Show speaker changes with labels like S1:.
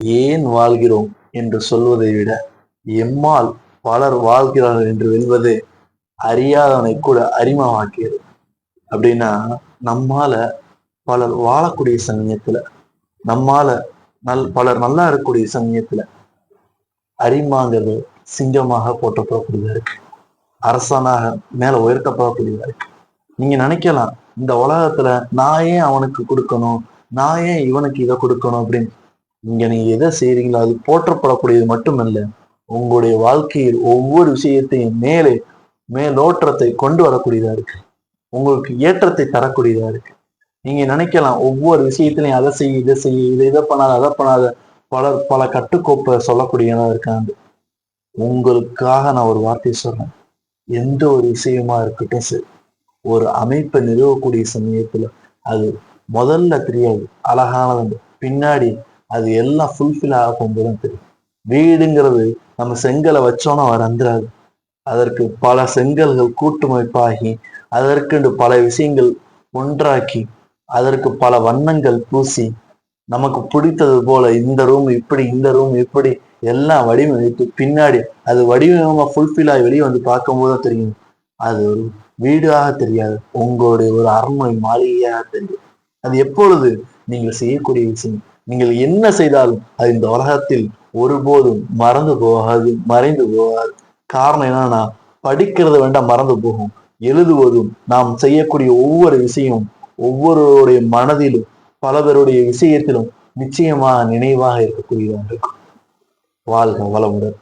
S1: ஏன் வாழ்கிறோம் என்று சொல்வதை விட எம்மால் பலர் வாழ்கிறார்கள் என்று வெல்வது அறியாதவனை கூட அறிமுகமாக்கியது அப்படின்னா நம்மால பலர் வாழக்கூடிய சமயத்துல நம்மால நல் பலர் நல்லா இருக்கக்கூடிய சமயத்துல அரிமாங்கிறது சிங்கமாக போற்றப்படக்கூடியதா இருக்கு. அரசனாக மேல உயர்த்தப்படக்கூடியதா இருக்கு. நீங்க நினைக்கலாம் இந்த உலகத்துல நான் ஏன் அவனுக்கு கொடுக்கணும் நான் ஏன் இவனுக்கு இதை கொடுக்கணும் அப்படின்னு இங்க நீங்க எதை செய்யறீங்களோ அது போற்றப்படக்கூடியது மட்டுமல்ல உங்களுடைய வாழ்க்கையில் ஒவ்வொரு விஷயத்தையும் மேலே மேலோற்றத்தை கொண்டு வரக்கூடியதா இருக்கு. உங்களுக்கு ஏற்றத்தை தரக்கூடியதா இருக்கு. நீங்க நினைக்கலாம் ஒவ்வொரு விஷயத்திலையும் அதை செய்ய இதை செய்ய இதை இதை பண்ணாத அதை பண்ணாத பலர் பல கட்டுக்கோப்பை சொல்லக்கூடியதா இருக்காங்க. உங்களுக்காக நான் ஒரு வார்த்தை சொல்றேன். எந்த ஒரு விஷயமா இருக்கட்டும் சரி ஒரு அமைப்பை நிறுவக்கூடிய சமயத்துல அது முதல்ல தெரியாது அழகானது பின்னாடி அது எல்லாம் ஃபுல்ஃபில் ஆக போகும்போது தெரியும். வீடுங்கிறது நம்ம செங்கலை வச்சோன்னா அவர் வந்துடாது அதற்கு பல செங்கல்கள் கூட்டுமைப்பாகி அதற்கு பல விஷயங்கள் ஒன்றாக்கி அதற்கு பல வண்ணங்கள் பூசி நமக்கு பிடித்தது போல இந்த ரூம் இப்படி இந்த ரூம் இப்படி எல்லாம் வடிவமைத்து பின்னாடி அது வடிவமாக ஃபுல்ஃபில் ஆகி வெளியே வந்து பார்க்கும்போது தெரியும். அது ஒரு வீடாக தெரியாது. உங்களுடைய ஒரு அரண்மனை மாளிகையாக தெரியும். அது எப்பொழுது? நீங்கள் செய்யக்கூடிய விஷயம். நீங்கள் என்ன செய்தாலும் அது இந்த உலகத்தில் ஒருபோதும் மறந்து போகாது மறைந்து போகாது. காரணம் என்னன்னா படிக்கிறது வேண்டாம் மறந்து போகும். எழுதுவதும் நாம் செய்யக்கூடிய ஒவ்வொரு விஷயமும் ஒவ்வொருவருடைய மனதிலும் பல பேருடைய விஷயத்திலும் நிச்சயமாக நினைவாக இருக்கக்கூடியதாக இருக்கும். வாழ்க வளமுடன்.